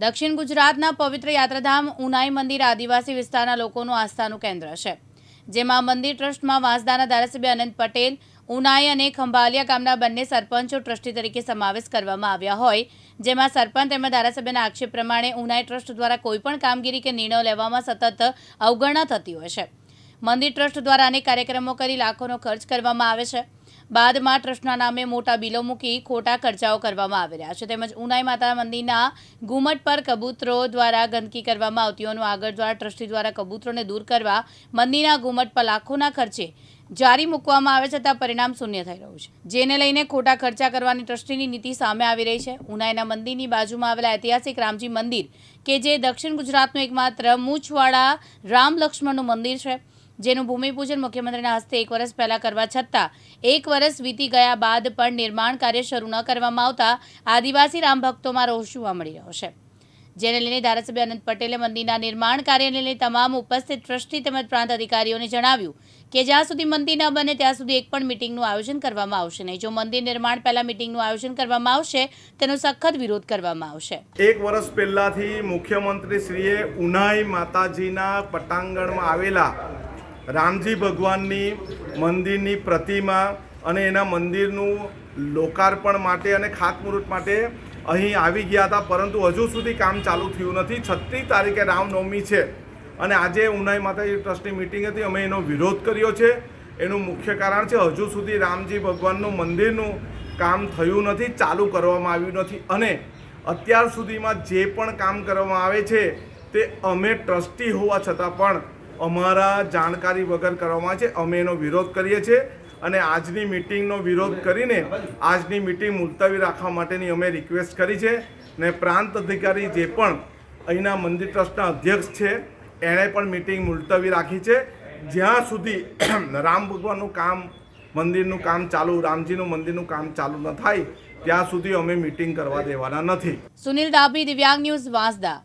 દક્ષિણ ગુજરાતના પવિત્ર યાત્રાધામ ઉનાઈ મંદિર આદિવાસી વિસ્તારના લોકોનું આસ્થાનું કેન્દ્ર છે, જેમાં મંદિર ટ્રસ્ટમાં વાંસદાના ધારાસભ્ય અનંત પટેલ, ઉનાઈ અને ખંભાલિયા ગામના બંને સરપંચો ટ્રસ્ટી તરીકે સમાવેશ કરવામાં આવ્યા હોય, જેમાં સરપંચ તેમજ ધારાસભ્યના આક્ષેપ પ્રમાણે ઉનાઈ ટ્રસ્ટ દ્વારા કોઈપણ કામગીરી કે નિર્ણયો લેવામાં સતત અવગણના થતી હોય છે. મંદિર ટ્રસ્ટ દ્વારા અનેક કાર્યક્રમો કરી લાખોનો ખર્ચ કરવામાં આવે છે. બાદમાં ટ્રસ્ટના નામે મોટા બિલો મૂકી ખોટા ખર્ચાઓ કરવામાં આવી રહ્યા છે. તેમજ ઉનાઈ માતા મંદિરના ઘુમટ પર કબૂતરો દ્વારા ગંદકી કરવામાં આવતી હોવાનું આગળ દ્વારા ટ્રસ્ટી દ્વારા કબૂતરોને દૂર કરવા મંદિરના ઘુમટ પર લાખોના ખર્ચે જારી મૂકવામાં આવે છતાં પરિણામ શૂન્ય થઈ રહ્યું છે. જેને લઈને ખોટા ખર્ચા કરવાની ટ્રસ્ટીની નીતિ સામે આવી રહી છે. ઉનાઈના મંદિરની બાજુમાં આવેલા ઐતિહાસિક રામજી મંદિર, કે જે દક્ષિણ ગુજરાતનું એકમાત્ર મૂછવાળા રામ લક્ષ્મણનું મંદિર છે. જેનું ભૂમિપૂજન મુખ્યમંત્રીના હસ્તે એક વર્ષ પહેલા કરવા છતાં એક વર્ષ વીતી ગયા બાદ પણ નિર્માણ કાર્ય શરૂ ન કરવામાં આવતા આદિવાસી રામ ભક્તોમાં રોષ જોવા મળી રહ્યો છે. જેને લઈને ધારાસભ્ય અનંત પટેલે મંદિરના નિર્માણ કાર્યને લઈને તમામ ઉપસ્થિત ટ્રસ્ટી તેમજ પ્રાંત અધિકારીઓને જણાવ્યું કે જ્યાં સુધી મંદિર ન બને ત્યાં સુધી એક પણ મિટિંગનું આયોજન કરવામાં આવશે નહીં. જો મંદિર નિર્માણ પહેલા મિટિંગનું આયોજન કરવામાં આવશે, તેનો સખત વિરોધ કરવામાં આવશે. એક વર્ષ પહેલાથી મુખ્યમંત્રીશ્રીએ ઉનાઈ માતાજીના પટાંગણમાં આવેલા રામજી ભગવાનની મંદિરની પ્રતિમા અને એના મંદિરનું લોકાર્પણ માટે અને ખાતમુહૂર્ત માટે અહીં આવી ગયા હતા. પરંતુ હજુ સુધી કામ ચાલુ થયું નથી. છત્રીસ તારીખે રામનવમી છે અને આજે ઉનાઈ માતાજી ટ્રસ્ટની મિટિંગ હતી. અમે એનો વિરોધ કર્યો છે. એનું મુખ્ય કારણ છે હજુ સુધી રામજી ભગવાનનું મંદિરનું કામ થયું નથી, ચાલુ કરવામાં આવ્યું નથી અને અત્યાર સુધીમાં જે પણ કામ કરવામાં આવે છે તે અમે ટ્રસ્ટી હોવા છતાં પણ અમારા જાણકારી વગર કરવામાં છે. અમે એનો વિરોધ કરીએ છીએ અને આજની મિટિંગનો વિરોધ કરીને આજની મિટિંગ મુલતવી રાખવા માટેની અમે રિક્વેસ્ટ કરી છે ને પ્રાંત અધિકારી જે પણ અહીંના મંદિર ટ્રસ્ટના અધ્યક્ષ છે, એણે પણ મિટિંગ મુલતવી રાખી છે. જ્યાં સુધી રામ ભગવાનનું કામ, મંદિરનું કામ ચાલુ, રામજીનું મંદિરનું કામ ચાલુ ન થાય, ત્યાં સુધી અમે મિટિંગ કરવા દેવાના નથી. સુનિલ ડાબી દિવ્યાંગ ન્યૂઝ વાંસદા.